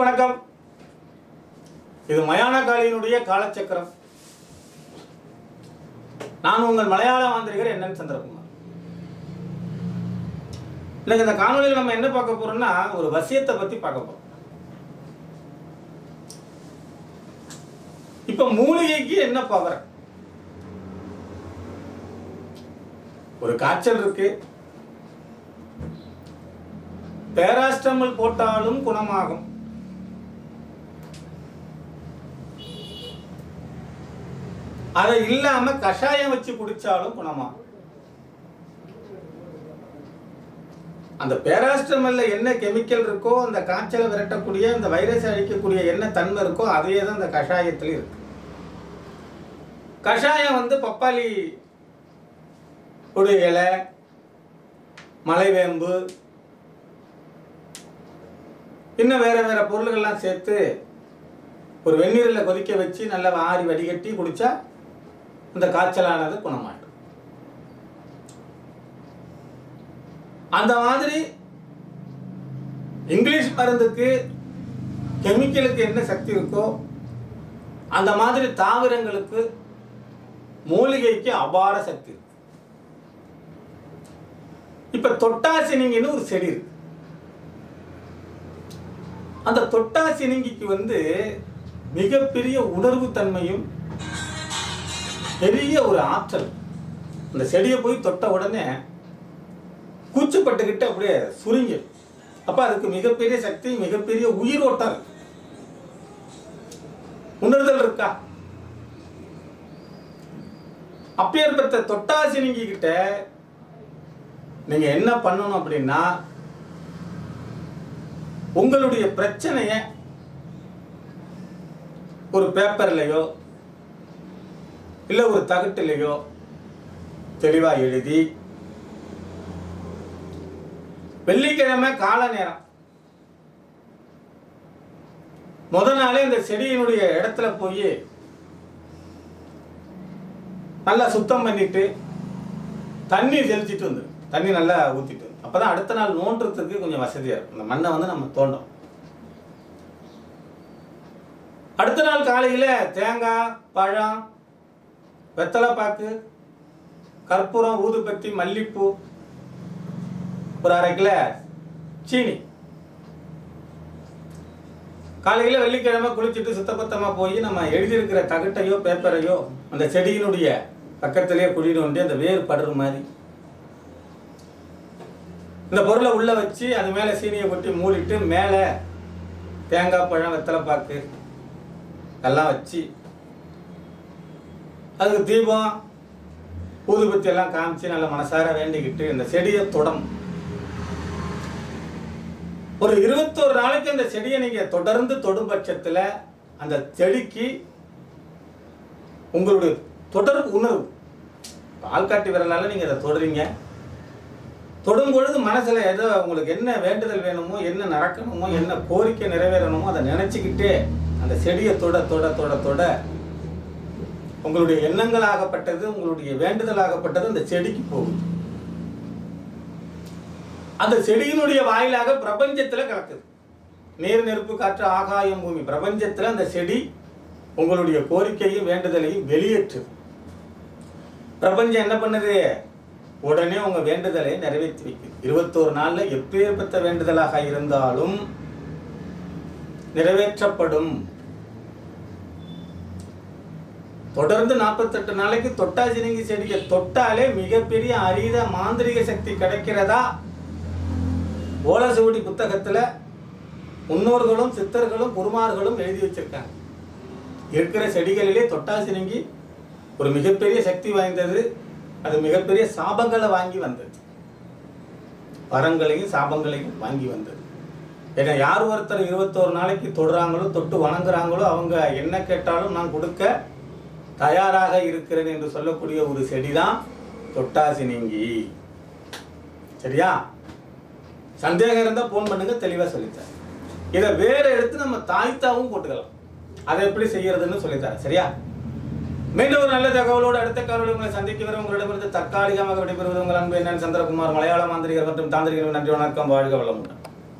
அனைவருக்கும் வணக்கம். இது மயான காளியினுடைய காலச்சக்கரம். நான் உங்கள் மலையாள மாந்திரிகர் என்னன்னு சந்திரகுமார். இன்னைக்கு இந்த காணொலியில் நம்ம என்ன பார்க்க போறோம்னா ஒரு வசியத்தை பத்தி பார்க்க போறோம். இப்ப மூலிகைக்கு என்ன பவர் ஒரு காய்ச்சல் இருக்கு. பேராஸ்டமல் போட்டாலும் குணமாகும். அதை இல்லாம கஷாயம் வச்சு குடிச்சாலும் குணமாகும் அந்த பேராஸ்டமல்ல என்ன கெமிக்கல் இருக்கோ அந்த காய்ச்சலை விரட்டக்கூடிய அந்த வைரஸ் அழிக்கக்கூடிய என்ன தன்மை இருக்கோ அதே தான் அந்த கஷாயத்துல இருக்கு. கஷாயம் வந்து பப்பாளி ஒரு இலை மலைவேம்பு இன்னும் வேற வேற பொருள்கள்லாம் சேர்த்து ஒரு வெந்நீரில் கொதிக்க வச்சு நல்லா ஆறி வடிகட்டி குடிச்சா இந்த காய்ச்சலானது குணமாயிடும். அந்த மாதிரி இங்கிலீஷ் மருந்துக்கு கெமிக்கலுக்கு என்ன சக்தி இருக்கோ அந்த மாதிரி தாவரங்களுக்கு மூலிகைக்கு அபார சக்தி இருக்கு. இப்ப தொட்டாசினிங்கன்னு ஒரு செடி இருக்கு. அந்த தொட்டாசினிங்கிக்கு வந்து மிகப்பெரிய உணர்வு தன்மையும் பெரிய ஒரு ஆற்றல். அந்த செடியை போய் தொட்ட உடனே கூச்சப்பட்டுக்கிட்டு அப்படியே சுருங்கி அப்போ அதுக்கு மிகப்பெரிய சக்தி மிகப்பெரிய உயிரோட்டம் ஓட்டம் உணர்தல் இருக்கா? அப்பேற்பட்ட தொட்டாசினிங்கி கிட்ட நீங்க என்ன பண்ணணும் அப்படின்னா உங்களுடைய பிரச்சனைய ஒரு பேப்பர்லையோ இல்லை ஒரு தகட்டிலையோ தெளிவாக எழுதி வெள்ளிக்கிழமை கால நேரம். முத நாளே இந்த செடியினுடைய இடத்துல போய் நல்லா சுத்தம் பண்ணிட்டு தண்ணி தெளிச்சிட்டு வந்து தண்ணி நல்லா ஊற்றிட்டு அப்போதான் அடுத்த நாள் நோண்டுறதுக்கு கொஞ்சம் வசதியாக இருக்கும். இந்த மண்ணை வந்து நம்ம தோண்டும் அடுத்த நாள் காலையில் தேங்காய் பழம் வெத்தலை பாக்கு கற்பூரம் ஊதுபத்தி மல்லிப்பூ ஒரு அரை கிளாஸ் சீனி. காலையில் வெள்ளிக்கிழமை குளிச்சுட்டு சுத்தபத்தமாக போய் நம்ம எழுதியிருக்கிற தகட்டையோ பேப்பரையோ அந்த செடியினுடைய பக்கத்திலேயே குழி நோண்டி அந்த வேர் படுற மாதிரி. இந்த பொருளை உள்ளே வச்சு அது மேலே சீனியை கொட்டி மூடிட்டு மேலே தேங்காய் பழம் வெத்தலை பாக்கு எல்லாம் வச்சு அதுக்கு தீபம் ஊதுபத்தி எல்லாம் காமிச்சு நல்ல மனசார வேண்டிக்கிட்டு இந்த செடியை தொடம். ஒரு இருபத்தோரு நாளைக்கு அந்த செடியை நீங்க தொடர்ந்து தொடும் பட்சத்தில் அந்த செடிக்கு உங்களுடைய தொடர்பு உணர்வு. ஆள்காட்டி வரனால நீங்க அதை தொடுறீங்க. தொடும் பொழுது மனசுல ஏதோ உங்களுக்கு என்ன வேண்டுதல் வேணுமோ என்ன நடக்கணுமோ என்ன கோரிக்கை நிறைவேறணுமோ அதை நினைச்சுக்கிட்டே அந்த செடியை தொட தொட தொட தொட உங்களுடைய எண்ணங்கள் ஆகப்பட்டது உங்களுடைய வேண்டுதலாகப்பட்டது அந்த செடிக்கு போகுது. அந்த செடியினுடைய வாயிலாக பிரபஞ்சத்தில் கலக்குது. நீர் நெருப்பு காற்று ஆகாயம் பூமி. பிரபஞ்சத்தில் அந்த செடி உங்களுடைய கோரிக்கையும் வேண்டுதலையும் வெளியேற்றுது. பிரபஞ்சம் என்ன பண்ணுது? உடனே உங்கள் வேண்டுதலை நிறைவேற்றி வைக்குது. இருபத்தோரு நாளில் எப்பேற்பட்ட வேண்டுதலாக இருந்தாலும் நிறைவேற்றப்படும். தொடர்ந்து நாற்பத்தெட்டு நாளைக்கு தொட்டாசினிங்கி செடிகள் தொட்டாலே மிகப்பெரிய அரித மாந்திரிக சக்தி கிடைக்கிறதா? ஓலசுவடி புத்தகத்தில் முன்னோர்களும் சித்தர்களும் குருமார்களும் எழுதி வச்சிருக்காங்க. இருக்கிற செடிகளிலே தொட்டாசினிங்கி ஒரு மிகப்பெரிய சக்தி வாய்ந்தது. அது மிகப்பெரிய சாபங்களை வாங்கி வந்தது. வரங்களையும் சாபங்களையும் வாங்கி வந்தது. ஏன்னா யார் ஒருத்தர் இருபத்தோரு நாளைக்கு தொடுறாங்களோ தொட்டு வணங்குறாங்களோ அவங்க என்ன கேட்டாலும் நான் கொடுக்க தயாராக இருக்கிறேன் என்று சொல்லக்கூடிய ஒரு செடி தான் தொட்டாசி தொட்டாசினிங்கி சரியா? சந்தேகம் இருந்தால் ஃபோன் பண்ணுங்க தெளிவாக சொல்லித்தரேன். இதை வேற எடுத்து நம்ம தாய்த்தாவும் போட்டுக்கலாம். அதை எப்படி செய்யறதுன்னு சொல்லித்தரேன் சரியா? மீண்டும் ஒரு நல்ல தகவலோடு அடுத்த காலோடு உங்களை சந்திக்க வர உங்களிடமிருந்து தற்காலிகமாக விடைபெறுவது உங்கள் அன்பு என்னன்னு சந்திரகுமார் மலையாள மாந்திரிகர் மற்றும் தாந்திரிகர் நன்றி வணக்கம் வாழ்க வளமுடன்.